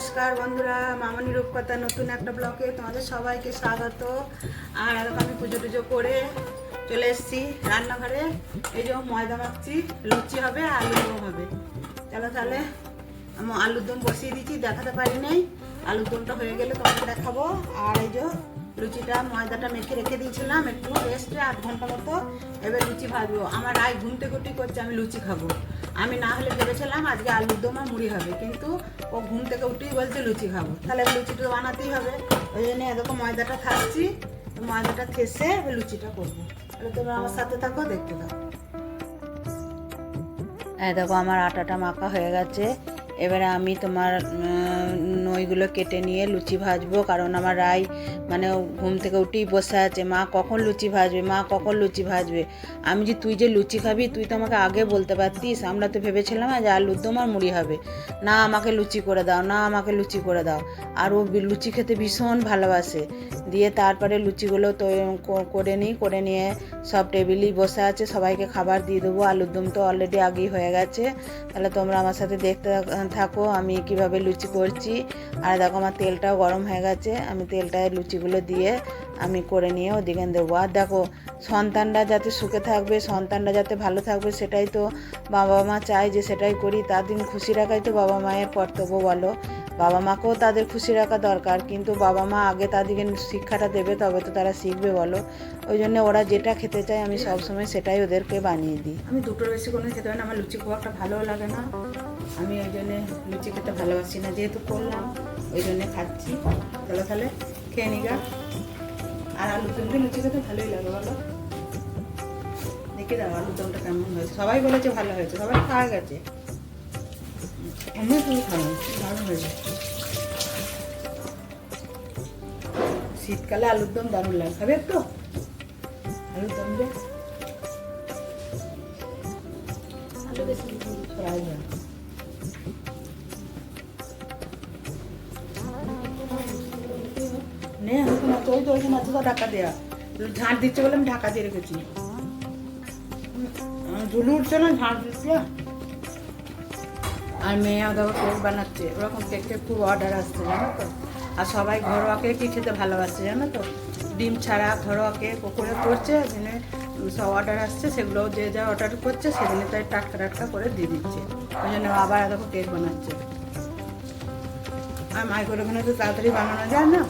নমস্কার বন্ধুরা, মামনি রূপকথা নতুন একটা ব্লকে তোমাদের সবাইকে স্বাগত। আর আমি পুজো টুজো করে চলে এসেছি রান্নাঘরে। এই যে ময়দা মাখছি, লুচি হবে আলুর দম হবে। চলো তাহলে আমি আলুর দম বসিয়ে দিচ্ছি দেখাতে পারি নাই। আলুর দমটা হয়ে গেলে তোমাকে দেখাবো। আর এই যে লুচিটা, ময়দাটা মেখে রেখে দিয়েছিলাম, একটু রেস্টে আধ ঘণ্টা মতো। এবার লুচি ভাজবো। আমার রায় ঘুমতে ঘুটি করছে, আমি লুচি খাব। আমি না হলে ভেবেছিলাম আজকে আলুর দম আর মুড়ি হবে, কিন্তু ও ঘুম থেকে উঠেই বলছে লুচি খাব। তাহলে লুচিটা বানাতেই হবে। ওই জন্য এরকম ময়দাটা থাকছি ময়দাটা খেসে লুচিটা করব। তাহলে তোমরা আমার সাথে থাকো, দেখতে থাকো। দেখো, আমার আটাটা মাখা হয়ে গেছে। এবারে আমি তোমার নইগুলো কেটে নিয়ে লুচি ভাজবো, কারণ আমার রাই মানে ঘুম থেকে উঠেই বসে আছে। মা কখন লুচি ভাজবে? মা কখন লুচি ভাজবে? আমি যে তুই যে লুচি খাবি, তুই তো আমাকে আগে বলতে পারতিস। আমরা তো ভেবেছিলাম যে আলুর দম আর মুড়ি হবে। না, আমাকে লুচি করে দাও, না, আমাকে লুচি করে দাও। আর ও লুচি খেতে ভীষণ ভালোবাসে। দিয়ে তারপরে লুচিগুলো তো করে নিই, করে নিয়ে সব টেবিলেই বসে আছে। সবাইকে খাবার দিয়ে দেবো। আলুর দম তো অলরেডি আগেই হয়ে গেছে। তাহলে তোমরা আমার সাথে দেখতে থাকো আমি কীভাবে লুচি করছি। আর দেখো আমার তেলটাও গরম হয়ে গেছে। আমি তেলটায় লুচিগুলো দিয়ে আমি করে নিয়ে ওদিকে দেবো। আর দেখো, সন্তানরা যাতে সুখে থাকবে, সন্তানরা যাতে ভালো থাকবে, সেটাই তো বাবা মা চায় যে সেটাই করি। তার দিন খুশি রাখাই তো বাবা মায়ের কর্তব্য বলো। বাবা মাকেও তাদের খুশি রাখা দরকার, কিন্তু বাবা মা আগে তাদেরকে শিক্ষাটা দেবে, তবে তো তারা শিখবে, বলো। ওই জন্য ওরা যেটা খেতে চায়, আমি সবসময় সেটাই ওদেরকে বানিয়ে দিই। আমি দুটোর বেশি কোনো খেতে হয় না, আমার লুচি খুব একটা ভালো লাগে না। আমি ওই জন্যে লুচি খেতে ভালোবাসি না, যেহেতু করলাম, ওই জন্যে খাচ্ছি। তাহলে তাহলে খেয়ে নিগা আর আলুর দমটা লুচি খেতে ভালোই লাগে, বলো। দেখে দাও আলুর দমটা কেমন হয়েছে। সবাই বলেছে ভালো হয়েছে, সবাই খাওয়া গেছে। আমি তুমি খাব দারুণ হয়েছে শীতকালে আলুর দম দারুণ লাগে, খাবে একটু আলুর দম যে ফ্রাই হয়। নে আমাকে মাছ ওই তো ওই মাছ তো ঢাকা দেয়া ঝাঁট দিচ্ছে বলে আমি ঢাকা দিয়ে রেখেছি। ঝুলু উঠছে না, ঝাঁট দিচ্ছে। আর মেয়ে দেখো কেক বানাচ্ছে? ওরকম কেকের খুব অর্ডার আসছে, জানো তো? আর সবাই ঘরোয়া কেকই খেতে ভালোবাসছে জানো তো? ডিম ছাড়া ঘরোয়া কেক ও করে করছে দিনে সব অর্ডার আসছে সেগুলো যে যা অর্ডার করছে সেদিনে তাই টাটকা টাটকা করে দিয়ে দিচ্ছে। ওই জন্য আবার দেখো কেক বানাচ্ছে। আর মাইক্রোর ওখানে তো তাড়াতাড়ি বানানো যায় না।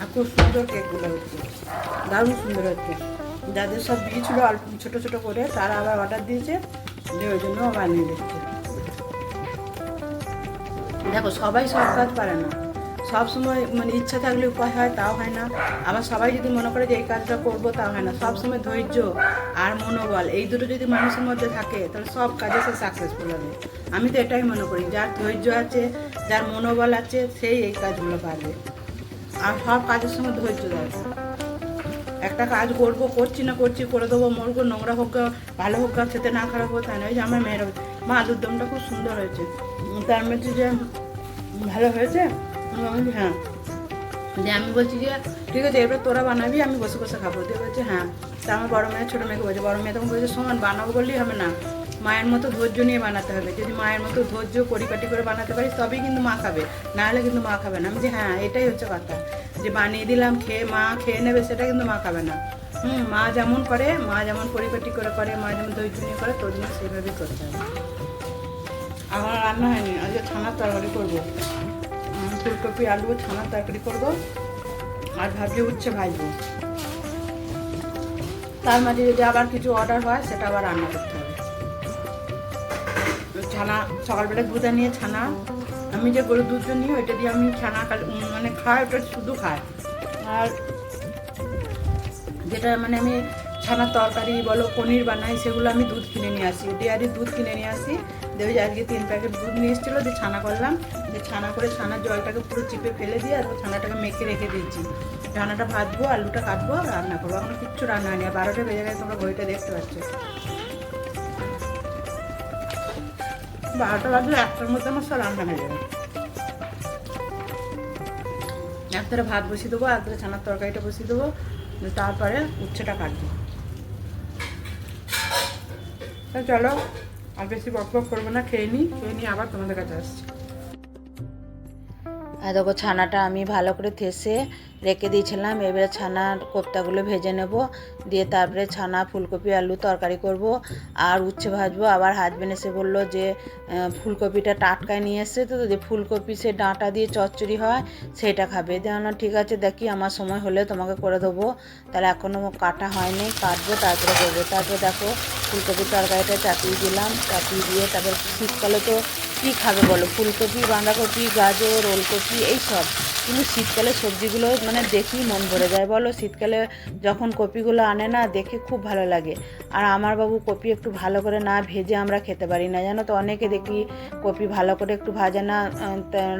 আর খুব সুন্দর কেকগুলো হচ্ছে। দারুণ সুন্দর হচ্ছে। যাদের সব দিয়েছিল অল্প, ছোটো ছোটো করে তারা আবার অর্ডার দিয়েছে। যে ওই জন্য বানিয়ে দিচ্ছে। দেখো, সবাই সব কাজ পারে না। সব সময় মানে ইচ্ছা থাকলে উপায় হয়, তাও হয় না। আবার সবাই যদি মনে করে যে এই কাজটা করব, তাও হয় না। সব সময় ধৈর্য আর মনোবল, এই দুটো যদি মানুষের মধ্যে থাকে, তাহলে সব কাজে সে সাকসেসফুল হবে। আমি তো এটাই মনে করি, যার ধৈর্য আছে, যার মনোবল আছে, সেই এই কাজগুলো পারবে। আর সব কাজের সঙ্গে ধৈর্য দরকার একটা কাজ করব, করছি না করছি করে দেবো মরগো নোংরা হোক, ভালো হোক, খেতে না খারাপ হোক তাই না ওই যে আমার মেয়ের মা আলুর দমটা খুব সুন্দর হয়েছে। তার মধ্যে যে ভালো হয়েছে? হ্যাঁ। যে আমি বলছি যে, ঠিক আছে, এবার তোরা বানাবি, আমি বসে বসে খাব। দিয়ে বলছে হ্যাঁ। তা আমার বড় মেয়ে, ছোটো মেয়েকে বলছে, বড় মেয়ে তখন বলছে সমান বানাবো বললেই হবে না। মায়ের মতো ধৈর্য নিয়ে বানাতে হবে। যদি মায়ের মতো ধৈর্য পরিপাটি করে বানাতে পারিস, তবেই কিন্তু মা খাবে। নাহলে কিন্তু মা খাবে না। আমি যে হ্যাঁ এটাই হচ্ছে কথা। যে বানিয়ে দিলাম, খেয়ে মা খেয়ে নেবে, সেটা কিন্তু মা খাবে না। হুম, মা যেমন করে, মা যেমন পরিপাটি করে করে, মা যেমন ধৈর্য নিয়ে করে, তোর জন্য সেইভাবেই করতে হবে। আমার রান্না হয়নি। আজকে ছানার তরকারি করব। ফুলকপি, আলু, ছানার তরকারি করব। আর ভাবছি উচ্ছে ভাজবো। তার মাঝে যদি আবার কিছু অর্ডার হয়, সেটা আবার রান্না করতে ছানা, সকালবেলা দুধ নিয়ে ছানা। আমি যে গরুর দুধটা নিই, ওইটা দিয়ে আমি ছানা মানে খাই, ওটা শুধু খাই। আর যেটা মানে আমি ছানার তরকারি বলো, পনির বানাই, সেগুলো আমি দুধ কিনে নিয়ে আসি। ডেয়ারির দুধ কিনে নিয়ে আসি। দেবে যে আজকে তিন প্যাকেট দুধ নিয়ে এসেছিল, দিয়ে ছানা করলাম। দিয়ে ছানা করে ছানার জলটাকে পুরো চিপে ফেলে দিয়ে আর ছানাটাকে মেখে রেখে দিয়েছি। ছানাটা ভাজবো, আলুটা কাটবো, আর রান্না করব। এখন কিচ্ছু রান্না হয়নি। আর বারোটা বেজে গেছে, তোমরা ঘড়িটা দেখতে পাচ্ছ। বারোটা বাজলে একটার মধ্যে আমার সব রান্না হয়ে যাবে। একবারে ভাত বসিয়ে দেবো একবারে ছানার তরকারিটা বসিয়ে দেবো তারপরে উচ্ছেটা কাটবো। তা চলো, আর বেশি বক বক করব না, খেয়ে নিই খেয়ে নিয়ে আবার তোমাদের কাছে আসছি। দেখো ছানাটা আমি ভালো করে থেসে রেখে দিয়েছিলাম, এবারে ছানার কোপ্তাগুলো ভেজে নেব, দিয়ে তারপরে ছানা, ফুলকপি, আলু তরকারি করব, আর উচ্ছে ভাজবো। আবার হাজবেন্ড এসে বলল যে ফুলকপিটা টাটকায় নিয়ে এসছে তো যে ফুলকপি সে ডাঁটা দিয়ে চচ্চড়ি হয়, সেটা খাবে। যেন ঠিক আছে, দেখি আমার সময় হলে তোমাকে করে দেবো। তাহলে এখনও কাটা হয়নি, কাটবো, তারপরে করব। তারপরে দেখো, ফুলকপির তরকারিটা চাপিয়ে দিলাম, চাপিয়ে দিয়ে তারপর শীতকালে তো কী খাবে বলো? ফুলকপি, বাঁধাকপি, গাজর, ওলকপি, এইসব। কিন্তু শীতকালে সবজিগুলো মানে দেখেই মন ভরে যায়। বলো শীতকালে যখন কপিগুলো আনে না, দেখে খুব ভালো লাগে। আর আমার বাবু কপি একটু ভালো করে না ভেজে আমরা খেতে পারি না। জানো তো, অনেকে দেখি কপি ভালো করে একটু ভাজে না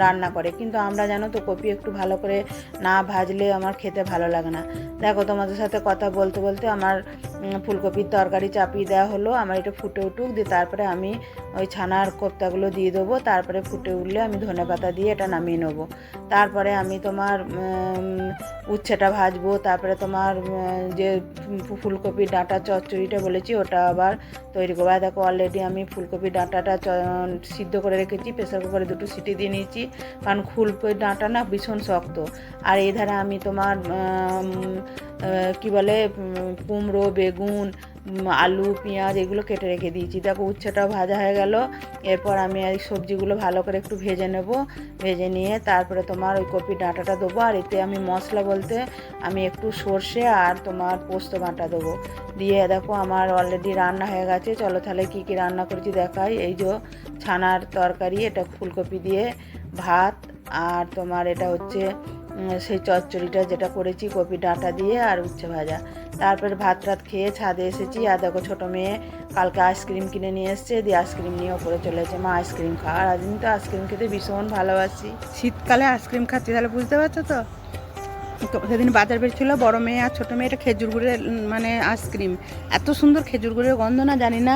রান্না করে। কিন্তু আমরা জানো তো, কপি একটু ভালো করে না ভাজলে আমার খেতে ভালো লাগে না। দেখো, তোমাদের সাথে কথা বলতে বলতে আমার ফুলকপির তরকারি চাপিয়ে দেওয়া হলো। আমার এটা ফুটে উঠুক, দিয়ে তারপরে আমি ওই ছানার কোপ্তাগুলো দিয়ে দেবো। তারপরে ফুটে উঠলে আমি ধনে পাতা দিয়ে এটা নামিয়ে নেব। তারপরে আমি তোমার উচ্ছেটা ভাজবো, তারপরে তোমার যে ফু- ফুলকপির ডাঁটা চচ্চড়িটা বলেছি, ওটা আবার তৈরি করব। দেখো অলরেডি আমি ফুলকপির ডাঁটাটা সিদ্ধ করে রেখেছি, প্রেসার কুকারে দুটো সিটি দিয়ে নিয়েছি, কারণ ফুলকপির ডাঁটা না ভীষণ শক্ত। আর এই ধারে আমি তোমার কি বলে কুমড়ো, বেগুন আলু, পেঁয়াজ এগুলো কেটে রেখে দিয়েছি। দেখো উচ্ছেটাও ভাজা হয়ে গেল। এরপর আমি এই সবজিগুলো ভালো করে একটু ভেজে নেব। ভেজে নিয়ে তারপরে তোমার ওই কপি ডাঁটাটা দেবো। আর এতে আমি মশলা বলতে আমি একটু সর্ষে আর তোমার পোস্ত বাটা দেবো। দিয়ে দেখো আমার অলরেডি রান্না হয়ে গেছে। চলো তাহলে কী কী রান্না করেছি দেখাই। এই যে ছানার তরকারি, এটা ফুলকপি দিয়ে ভাত আর তোমার এটা হচ্ছে সেই চচ্চড়িটা যেটা করেছি কপি ডাঁটা দিয়ে আর উচ্ছে ভাজা। তারপরে ভাত টাত খেয়ে ছাদে এসেছি। আর দেখো ছোটো মেয়ে কালকে আইসক্রিম কিনে নিয়ে এসছে। দিয়ে আইসক্রিম নিয়ে ওপরে চলে এসেছে। মা আইসক্রিম খাওয়া আর আজ তো আইসক্রিম খেতে ভীষণ ভালোবাসি। শীতকালে আইসক্রিম খাচ্ছি, তাহলে বুঝতে পারছ তো? তো সেদিন বাজার বেরছিল বড় মেয়ে আর ছোটো মেয়েটা খেজুর গুড়ের মানে আইসক্রিম। এত সুন্দর খেজুর গুড়ের গন্ধ, না জানি না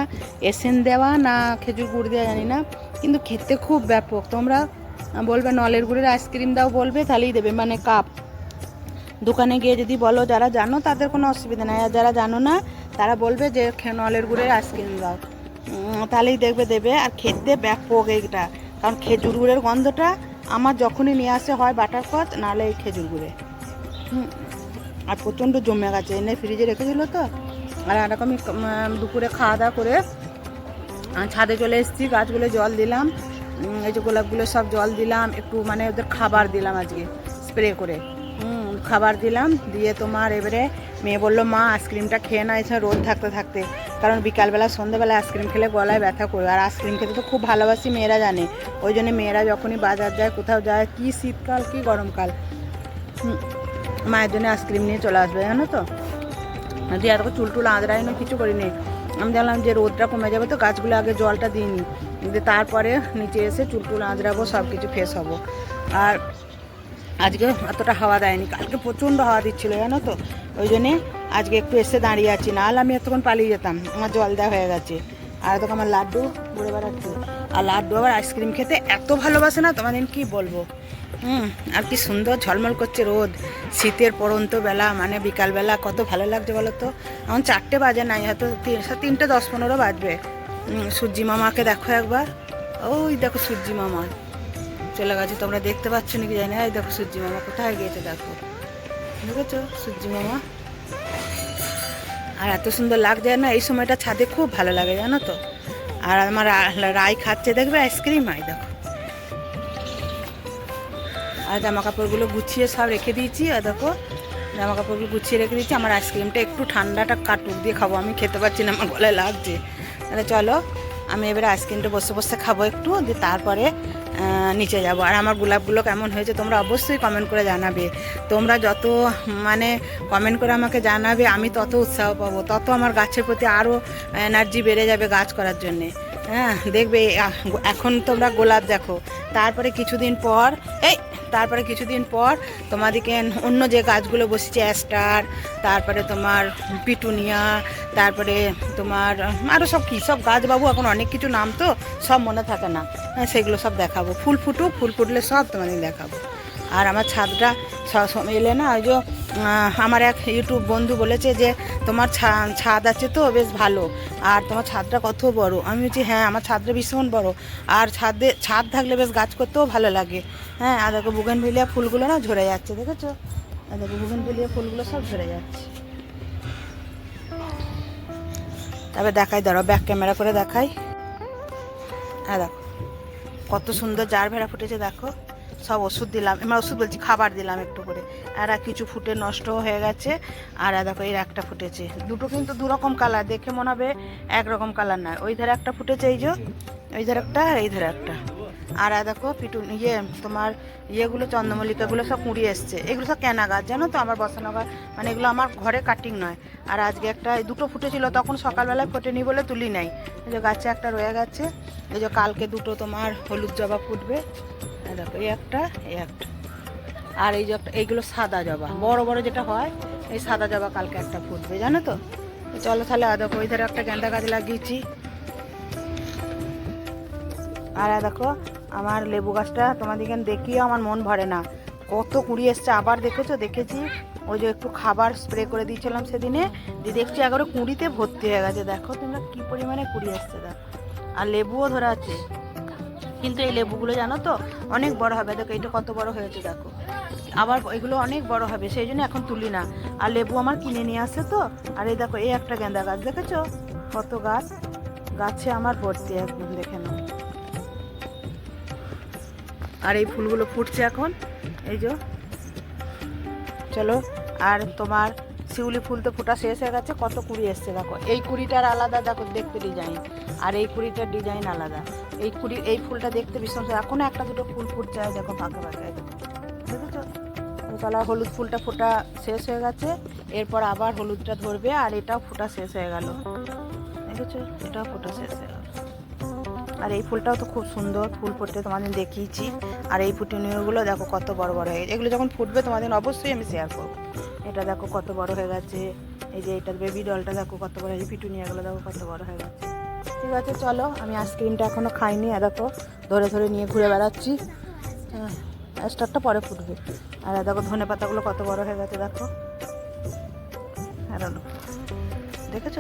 এসেন দেওয়া না খেজুর গুড় দেওয়া, জানি না। কিন্তু খেতে খুব ব্যাপক। তোমরা বলবে নলের গুড়ের আইসক্রিম দাও বলবে, তাহলেই দেবে মানে কাপ। দোকানে গিয়ে যদি বলো যারা জানো, তাদের কোনো অসুবিধা নেই। আর যারা জানো না, তারা বলবে যে নলের গুড়ের আইসক্রিম দাও। তাহলেই দেখবে, দেবে। আর খেতে ব্যাপক এইটা। কারণ খেজুর গুড়ের গন্ধটা আমার যখনই নিয়ে আসে হয় বাটারকচ নাহলে এই খেজুর গুড়ে। আর প্রচণ্ড জমে গেছে। এনে ফ্রিজে রেখেছিল তো। আর এরকমই দুপুরে খাওয়া দাওয়া করে ছাদে চলে এসেছি। গাছগুলো জল দিলাম। এই যে গোলাপগুলো সব জল দিলাম। একটু মানে ওদের খাবার দিলাম আজকে, স্প্রে করে। খাবার দিলাম, দিয়ে তোমার এবারে মেয়ে বলল, মা, আইসক্রিমটা খেয়ে না এছাড়া রোদ থাকতে থাকতে। কারণ বিকালবেলা, সন্ধ্যেবেলা আইসক্রিম খেলে গলায় ব্যথা করবে আর আইসক্রিম খেতে তো খুব ভালোবাসি মেয়েরা জানে। ওই জন্য মেয়েরা যখনই বাজার যায়, কোথাও যায়, কি শীতকাল, কি গরমকাল মায়ের জন্য আইসক্রিম নিয়ে চলে আসবে, জানো তো? দিয়ে আর চুল টুল আঁচড়াই না, কিছু করিনি আমি জানলাম যে রোদটা কমে যাবে তো, গাছগুলো আগে জলটা দিইনি। তারপরে নিচে এসে চুল টুল আঁচড়াবো সব কিছু ফ্রেশ হব। আর আজকে অতটা হাওয়া দেয়নি, কালকে প্রচণ্ড হাওয়া দিচ্ছিল, জানো তো? ওই জন্যে আজকে একটু এসে দাঁড়িয়ে আছি, নাহলে আমি এতক্ষণ পালিয়ে যেতাম, আমার জল দেওয়া হয়ে গেছে। আর তখন আমার লাড্ডু ঘুরে বেড়াচ্ছে। আর লাড্ডু আবার আইসক্রিম খেতে এত ভালোবাসে না তোমাদের কি বলব? হুম, আর কি সুন্দর ঝলমল করছে রোদ। শীতের পড়ন্ত বেলা মানে বিকালবেলা কত ভালো লাগছে বলো তো? এখন চারটে বাজে নাই, হয়তো তিন তিনটে দশ পনেরো বাজবে। সূর্যি মামাকে দেখো একবার। ওই দেখো সূর্যি মামা। চলে গেছে, তোমরা দেখতে পাচ্ছ নাকি জানি এই দেখো সূর্যি মামা, কোথায় গিয়েছে দেখো। দেখেছ? সূর্যি মামা? আর এত সুন্দর লাগছে না, এই সময়টা ছাদে খুব ভালো লাগে, জানো তো। আর আমার রায় খাচ্ছে, দেখবে আইসক্রিম? হয় দেখো। আর জামা কাপড়গুলো গুছিয়ে সব রেখে দিয়েছি, আর দেখো জামা কাপড়গুলো গুছিয়ে রেখে দিয়েছি। আমার আইসক্রিমটা একটু ঠান্ডাটা কাটুক দিয়ে খাব, আমি খেতে পারছি না, আমার গলায় লাগছে। তাহলে চলো, আমি এবারে আইসক্রিমটা বসে বসে খাব একটু, দিয়ে তারপরে নিচে যাব। আর আমার গোলাপগুলো কেমন হয়েছে তোমরা অবশ্যই কমেন্ট করে জানাবে। তোমরা যত মানে কমেন্ট করে আমাকে জানাবে, আমি তত উৎসাহ পাবো। তত আমার গাছের প্রতি আরও এনার্জি বেড়ে যাবে গাছ করার জন্যে। হ্যাঁ দেখবে এখন তোমরা গোলাপ দেখো। তারপরে কিছুদিন পর, এই, তারপরে কিছুদিন পর তোমাদেরকে অন্য যে গাছগুলো বসেছে অ্যাস্টার তারপরে তোমার পিটুনিয়া, তারপরে তোমার আরও সব কী, সব গাছ বাবু এখন অনেক কিছু নাম তো সব মনে থাকে না। সেগুলো সব দেখাবো। ফুল ফুটুক, ফুল ফুটলে সব তোমাদের দেখাবো। আর আমার ছাদটা এলে না, ওই যে আমার এক ইউটিউব বন্ধু বলেছে যে, তোমার ছাদ আছে তো, বেশ ভালো। আর তোমার ছাদটা কত বড়? আমি বলছি হ্যাঁ আমার ছাদটা ভীষণ বড়। আর ছাদে ছাদ থাকলে বেশ গাছ করতেও ভালো লাগে। হ্যাঁ আর দেখো বুগেন ভিলিয়া ফুলগুলো না ঝরে যাচ্ছে, দেখেছ? আর দেখো বুগেন ভিলিয়া ফুলগুলো সব ঝরে যাচ্ছে। তবে দেখাই, দাঁড়াও ব্যাক ক্যামেরা করে দেখাই। হ্যাঁ দেখো। কত সুন্দর জার ভেড়া ফুটেছে, দেখো। সব ওষুধ দিলাম। এবার ওষুধ বলছি, খাবার দিলাম একটু করে। আর কিছু ফুটে নষ্ট হয়ে গেছে। আর দেখো, এর একটা ফুটেছে। দুটো কিন্তু দু রকম কালার দেখে মনে হবে একরকম কালার নয়। ওই ধারে একটা ফুটেছে, এই যে। ওই ধারে একটা এই ধারে একটা। আর দেখো পিটু ইয়ে তোমার ইয়েগুলো, চন্দ্রমল্লিকাগুলো সব কুড়ি এসছে। এগুলো সব কেনা গাছ জানো তো? আমার বসানো গাছ মানে এগুলো আমার ঘরে কাটিং নয়। আর আজকে একটা দুটো ফুটেছিল, তখন সকালবেলায় ফোটেনি বলে তুলি নাই। এই যে গাছে একটা রয়ে গেছে, এই যে কালকে দুটো তোমার হলুদ জবা ফুটবে। দেখো, এই একটা এই একটা। আর এই যে একটা, এইগুলো সাদা জবা। বড় বড় যেটা হয়, এই সাদা জবা কালকে একটা ফুটবে, জানো তো? চলো তাহলে আর দেখো ওই ধারে একটা গেঁদা গাছ লাগিয়েছি। আর দেখো আমার লেবু গাছটা তোমাদেরকে দেখিও আমার মন ভরে না। কত কুড়ি এসছে, আবার দেখেছ? দেখেছি। ওই যে একটু খাবার স্প্রে করে দিয়েছিলাম সেদিনে। দিয়ে দেখছি এগারো কুড়িতে ভর্তি হয়ে গেছে। দেখো তোমরা কি পরিমাণে কুড়ি এসছে, দেখো। আর লেবুও ধরা আছে। কিন্তু এই লেবুগুলো জানো তো, অনেক বড় হবে। দেখো এটা কত বড় হয়েছে, দেখো। আবার এগুলো অনেক বড় হবে, সেই জন্য এখন তুলি না। আর লেবু আমার কিনে নিয়ে আসে তো। আর এই দেখো, এই একটা গেঁদা গাছ, দেখেছ? কত গাছ? গাছে আমার ভর্তি, একদম দেখে আর এই ফুলগুলো ফুটছে এখন। এই যে। চলো, আর তোমার শিউলি ফুল তো ফোটা শেষ হয়ে গেছে। কত কুড়ি এসছে দেখো। এই কুড়িটার আলাদা, দেখো, দেখতে ডিজাইন আর এই কুড়িটার ডিজাইন আলাদা। এই কুড়ি, এই ফুলটা দেখতে ভীষণ সুন্দর। এখনও একটা দুটো ফুল ফুটছে দেখো, ফাঁকে ফাঁকে। দেখেছ? তাহলে হলুদ ফুলটা ফোটা শেষ হয়ে গেছে। এরপর আবার হলুদটা ধরবে, আর এটাও ফোটা শেষ হয়ে গেল। দেখেছ? এটাও ফোটা শেষ হয়ে গেল। আর এই ফুলটাও তো খুব সুন্দর, ফুল ফুটতে তোমাদের দেখিয়েছি। আর এই ফুটনিগুলো দেখো কত বড় বড় হয়ে গেছে। এগুলো যখন ফুটবে তোমাদের অবশ্যই আমি শেয়ার করব। এটা দেখো কত বড় হয়ে গেছে। এই যে এটা বেবি ডলটা দেখো কত বড় হয়েছে পিটুনিয়াগুলো দেখো কত বড় হয়ে গেছে। ঠিক আছে, চলো, আমি আইসক্রিমটা এখনও খাইনি দেখো, ধরে ধরে নিয়ে ঘুরে বেড়াচ্ছি। হ্যাঁ স্টারটা পরে ফুটবে। আর দেখো ধনে পাতাগুলো কত বড় হয়ে গেছে, দেখো। আর হলো। দেখেছ?